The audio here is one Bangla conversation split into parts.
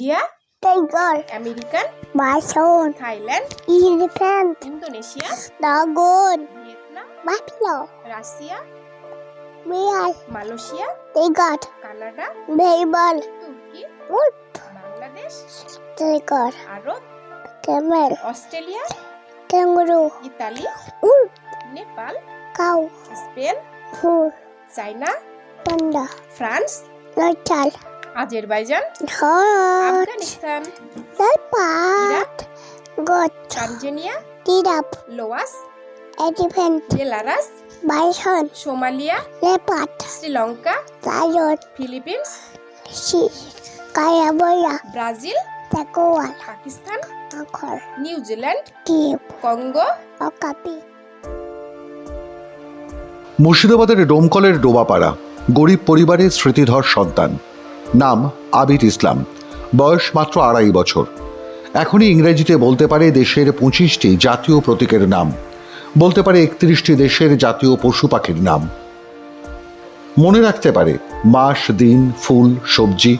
India Bengal American bison Thailand European Indonesia dragon Vietnam Russia মিয়ার মালয়েশিয়া টেগট কানাডা বেঙ্গল তুর্কি Bangladesh camel Australia kangaroo Italy উল Nepal cow Spain bull China panda France লাল Azerbaijan Afghanistan Goat, Tanzania Giraffe, Laos Elephant, Belarus Bison, Somalia Leopard, Sri Lanka Lion, Philippines Kayabaya, Brazil Jaguar, Pakistan New Zealand Congo Okapi. মুর্শিদাবাদের ডোমকলের ডোবাপাড়া গরিব পরিবারের স্মৃতিধর সন্তান নাম আবির ইসলাম। বয়স মাত্র আড়াই বছর। এখনই ইংরেজিতে বলতে পারে দেশের পঁচিশটি জাতীয় প্রতীকের নাম। বলতে পারে একত্রিশটি দেশের জাতীয় পশু পাখির নাম। মনে রাখতে পারে, মাস, দিন, ফুল, সবজি।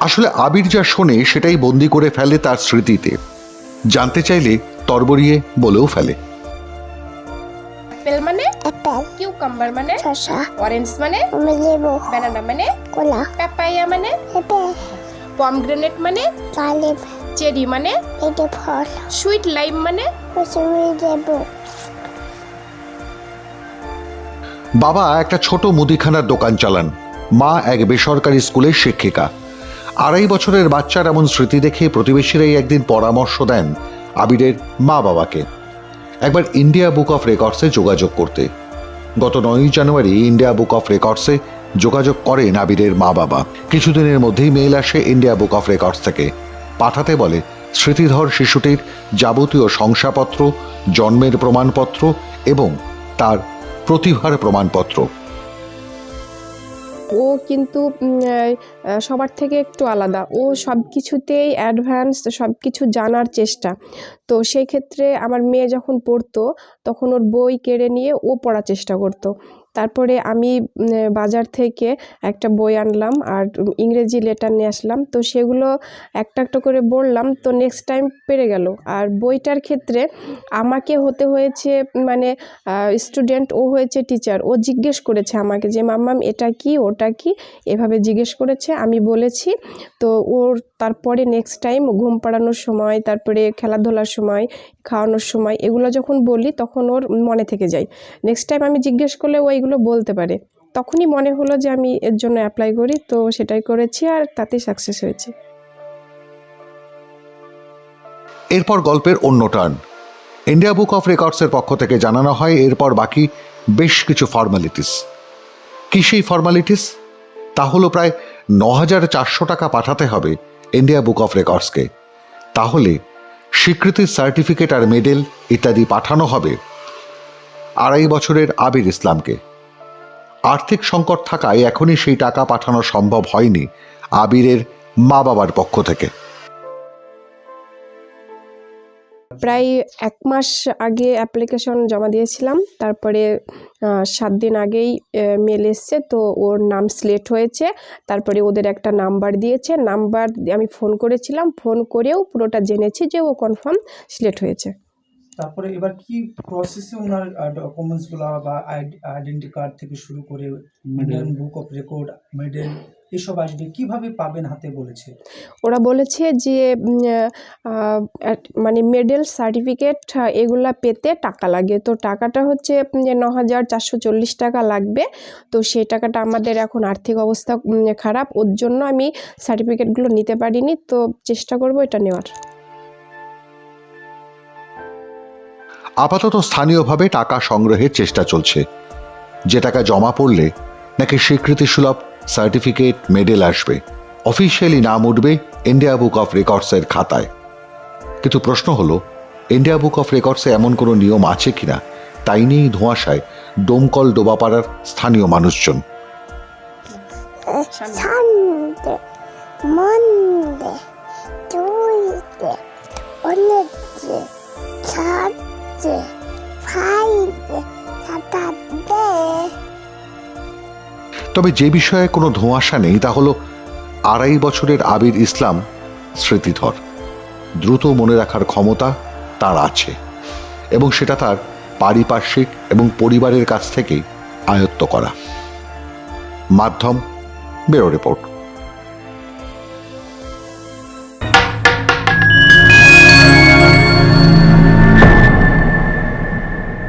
আসলে আবির যা শোনে সেটাই বন্দি করে ফেলে তার স্মৃতিতে। জানতে চাইলে তরবরিয়ে বলেও ফেলে মানে? Apple, কিউকাম্বার মানে? Shasha, অরেঞ্জ মানে? Omelibo, ব্যানানা মানে? Cola, প্যাপাইয়া মানে? Pepe, পমগ্রেনেট মানে? Talib, চেরি মানে? Lady Paul, সুইট লাইম মানে? Rosemary Debo, বাবা একটা ছোট মুদিখানার দোকান চালান। মা এক বেসরকারি স্কুলের শিক্ষিকা। আড়াই বছরের বাচ্চার এমন স্মৃতি দেখে প্রতিবেশীরাই একদিন পরামর্শ দেন আবিরের মা বাবাকে একবার ইন্ডিয়া বুক অফ রেকর্ডসে যোগাযোগ করতে। গত নয়ই জানুয়ারি ইন্ডিয়া বুক অফ রেকর্ডসে যোগাযোগ করে নাবিরের মা বাবা কিছুদিনের মধ্যেই মেইল আসে ইন্ডিয়া বুক অফ রেকর্ডস থেকে। পাঠাতে বলে, স্মৃতিধর শিশুটির যাবতীয় শংসাপত্র, জন্মের প্রমাণপত্র এবং তার প্রতিভার প্রমাণপত্র। ও কিন্তু সবার থেকে একটু আলাদা। ও সব কিছুতেই অ্যাডভান্স সব কিছু জানার চেষ্টা। তো সেই ক্ষেত্রে আমার মেয়ে যখন পড়তো, তখন ওর বই কেড়ে নিয়ে ও পড়ার চেষ্টা করতো। তারপরে আমি বাজার থেকে একটা বই আনলাম আর ইংরেজি লেটার নিয়ে আসলাম। তো সেগুলো একটা একটা করে বললাম তো নেক্সট টাইম পেরে গেল। আর বইটার ক্ষেত্রে আমাকে হতে হয়েছে মানে স্টুডেন্ট ও হয়েছে টিচার ও জিজ্ঞেস করেছে আমাকে যে মাম্মাম এটা কি? ওটা কি? এভাবে জিজ্ঞেস করেছে। আমি বলেছি, তো ওর তারপরে নেক্সট টাইম ঘুম পাড়ানোর সময়, তারপরে খেলাধুলার সময়, খাওয়ানোর সময়, এগুলো যখন বলি তখন ওর মনে থেকে যায়। নেক্সট টাইম আমি জিজ্ঞেস করলে ও এগুলো বলতে পারে। তখনই মনে হলো যে আমি এর জন্য অ্যাপ্লাই করি, তো সেটাই করেছি আর তাতেই সাকসেস হয়েছে। এরপর গল্পের অন্য টার্ন। ইন্ডিয়া বুক অফ রেকর্ডসের পক্ষ থেকে জানানো হয়, এরপর বাকি বেশ কিছু ফর্মালিটিস কি সেই ফর্মালিটিস তা হলো প্রায় ন হাজার চারশো টাকা পাঠাতে হবে ইন্ডিয়া বুক অফ রেকর্ডসকে তাহলে স্বীকৃতির সার্টিফিকেট আর মেডেল ইত্যাদি পাঠানো হবে আড়াই বছরের আবির ইসলামকে। আর্থিক সংকট থাকায় এখনই সেই টাকা পাঠানো সম্ভব হয়নি আবিরের মা বাবার পক্ষ থেকে। প্রায় এক মাস আগে অ্যাপ্লিকেশন জমা দিয়েছিলাম, তারপরে সাত দিন আগেই মেল এসছে, তো ওর নাম সিলেক্ট হয়েছে, তারপরে ওদের একটা নাম্বার দিয়েছে নাম্বার আমি ফোন করেছিলাম ফোন করেও পুরোটা জেনেছি যে ও কনফার্ম সিলেক্ট হয়েছে। তারপরে এবার কি প্রসেসে ওনার ডকুমেন্টসগুলো বা আইডেন্টি কার্ড থেকে শুরু করে medal book of record medal এসব আসবে কীভাবে পাবেন হাতে বলেছে? ওরা বলেছে যে মানে মেডেল সার্টিফিকেট এগুলা পেতে টাকা লাগে। তো টাকাটা হচ্ছে যে ন হাজার চারশো চল্লিশ টাকা লাগবে। তো সেই টাকাটা আমাদের এখন আর্থিক অবস্থা খারাপ। ওর জন্য আমি সার্টিফিকেটগুলো নিতে পারিনি। তো চেষ্টা করব এটা নেওয়ার। আপাতত স্থানীয়ভাবে টাকা সংগ্রহের চেষ্টা চলছে। যে টাকা জমা পড়লে নাকি স্বীকৃতি সুলভ সার্টিফিকেট মেডেল আসবে। অফিসিয়ালি নাম উঠবে ইন্ডিয়া বুক অফ রেকর্ডসের খাতায়। কিন্তু প্রশ্ন হলো ইন্ডিয়া বুক অফ রেকর্ডসে এমন কোনো নিয়ম আছে কিনা? তাই নিয়েই ধোঁয়াশায় ডোমকল ডোবাপাড়ার স্থানীয় মানুষজন। Monday, Friday, Saturday. তবে যে বিষয়ে কোনো ধোঁয়াশা নেই তা হলো আড়াই বছরের আবির ইসলাম স্মৃতিধর। দ্রুত মনে রাখার ক্ষমতা তার আছে এবং সেটা তার পারিপার্শ্বিক এবং পরিবারের কাছ থেকেই আয়ত্ত করা। মাধ্যম ব্যুরো রিপোর্ট।